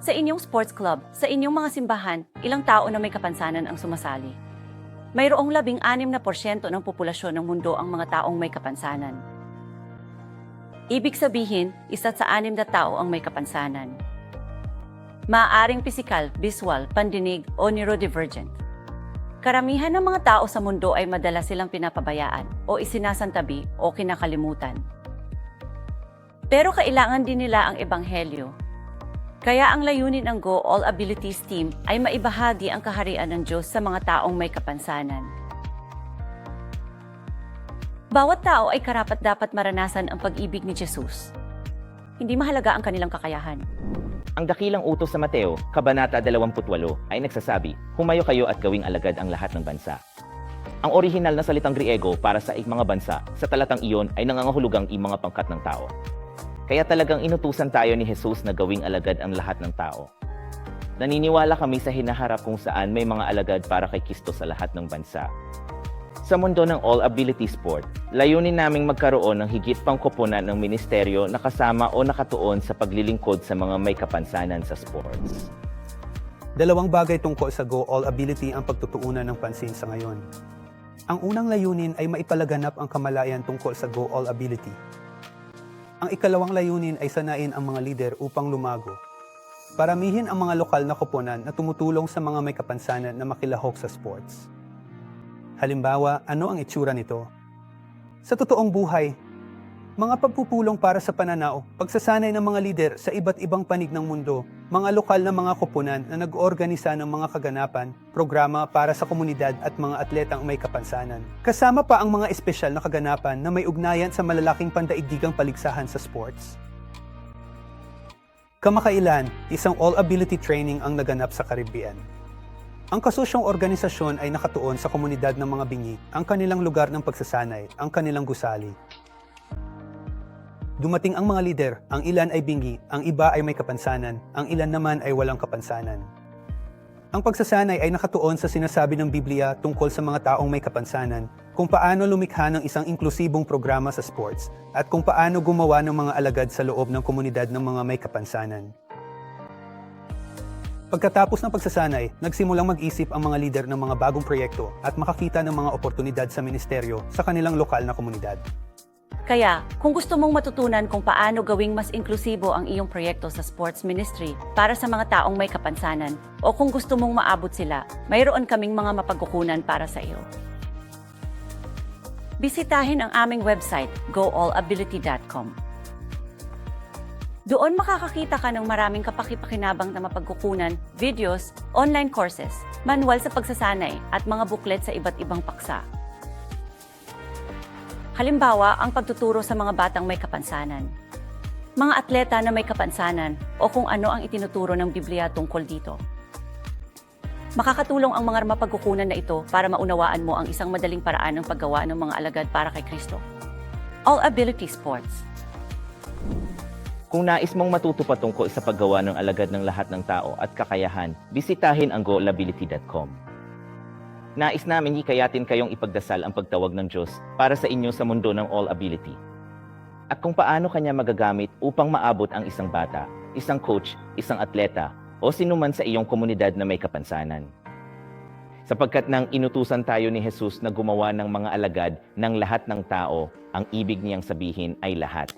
Sa inyong sports club, sa inyong mga simbahan, ilang tao na may kapansanan ang sumasali? Mayroong labing anim na porsyento ng populasyon ng mundo ang mga taong may kapansanan. Ibig sabihin, isa't sa anim na tao ang may kapansanan. Maaaring pisikal, visual, pandinig o neurodivergent. Karamihan ng mga tao sa mundo ay madalas silang pinapabayaan o isinasantabi o kinakalimutan. Pero kailangan din nila ang ebanghelyo. Kaya ang layunin ng Go All Abilities Team ay maibahagi ang kaharian ng Diyos sa mga taong may kapansanan. Bawat tao ay karapat dapat maranasan ang pag-ibig ni Jesus. Hindi mahalaga ang kanilang kakayahan. Ang dakilang utos sa Mateo, Kabanata 28, ay nagsasabi, Humayo kayo at gawing alagad ang lahat ng bansa. Ang orihinal na salitang Griego para sa mga bansa, sa talatang iyon ay nangangahulugang i mga pangkat ng tao. Kaya talagang inutusan tayo ni Jesus na gawing alagad ang lahat ng tao. Naniniwala kami sa hinaharap kung saan may mga alagad para kay Kristo sa lahat ng bansa. Sa mundo ng all-ability sport, layunin naming magkaroon ng higit pang koponan ng ministeryo na kasama o nakatuon sa paglilingkod sa mga may kapansanan sa sports. Dalawang bagay tungkol sa Go All Ability ang pagtutuunan ng pansin sa ngayon. Ang unang layunin ay maipalaganap ang kamalayan tungkol sa Go All Ability. Ang ikalawang layunin ay sanain ang mga lider upang lumago. Paramihin ang mga lokal na koponan na tumutulong sa mga may kapansanan na makilahok sa sports. Halimbawa, ano ang itsura nito? Sa totoong buhay, mga pagpupulong para sa pananaw, pagsasanay ng mga lider sa iba't ibang panig ng mundo, mga lokal na mga koponan na nag-oorganisa ng mga kaganapan, programa para sa komunidad at mga atletang may kapansanan. Kasama pa ang mga espesyal na kaganapan na may ugnayan sa malalaking pandaigdigang paligsahan sa sports. Kamakailan, isang all-ability training ang naganap sa Caribbean. Ang kasusyong organisasyon ay nakatuon sa komunidad ng mga bingi, ang kanilang lugar ng pagsasanay, ang kanilang gusali. Dumating ang mga lider, ang ilan ay bingi, ang iba ay may kapansanan, ang ilan naman ay walang kapansanan. Ang pagsasanay ay nakatuon sa sinasabi ng Biblia tungkol sa mga taong may kapansanan, kung paano lumikha ng isang inklusibong programa sa sports, at kung paano gumawa ng mga alagad sa loob ng komunidad ng mga may kapansanan. Pagkatapos ng pagsasanay, nagsimulang mag-isip ang mga lider ng mga bagong proyekto at makakita ng mga oportunidad sa ministeryo sa kanilang lokal na komunidad. Kaya, kung gusto mong matutunan kung paano gawing mas inklusibo ang iyong proyekto sa sports ministry para sa mga taong may kapansanan, o kung gusto mong maabot sila, mayroon kaming mga mapagkukunan para sa iyo. Bisitahin ang aming website, goallability.com. Doon makakakita ka ng maraming kapakipakinabang na mapagkukunan, videos, online courses, manual sa pagsasanay, at mga booklet sa iba't ibang paksa. Halimbawa, ang pagtuturo sa mga batang may kapansanan. Mga atleta na may kapansanan o kung ano ang itinuturo ng Biblia tungkol dito. Makakatulong ang mga mapagkukunan na ito para maunawaan mo ang isang madaling paraan ng paggawa ng mga alagad para kay Kristo. All Ability Sports. Kung nais mong matuto pa tungkol sa paggawa ng alagad ng lahat ng tao at kakayahan, bisitahin ang goalability.com. Nais namin hikayatin kayong ipagdasal ang pagtawag ng Diyos para sa inyo sa mundo ng all ability. At kung paano kanya magagamit upang maabot ang isang bata, isang coach, isang atleta, o sinuman sa iyong komunidad na may kapansanan. Sapagkat nang inutusan tayo ni Jesus na gumawa ng mga alagad ng lahat ng tao, ang ibig niyang sabihin ay lahat.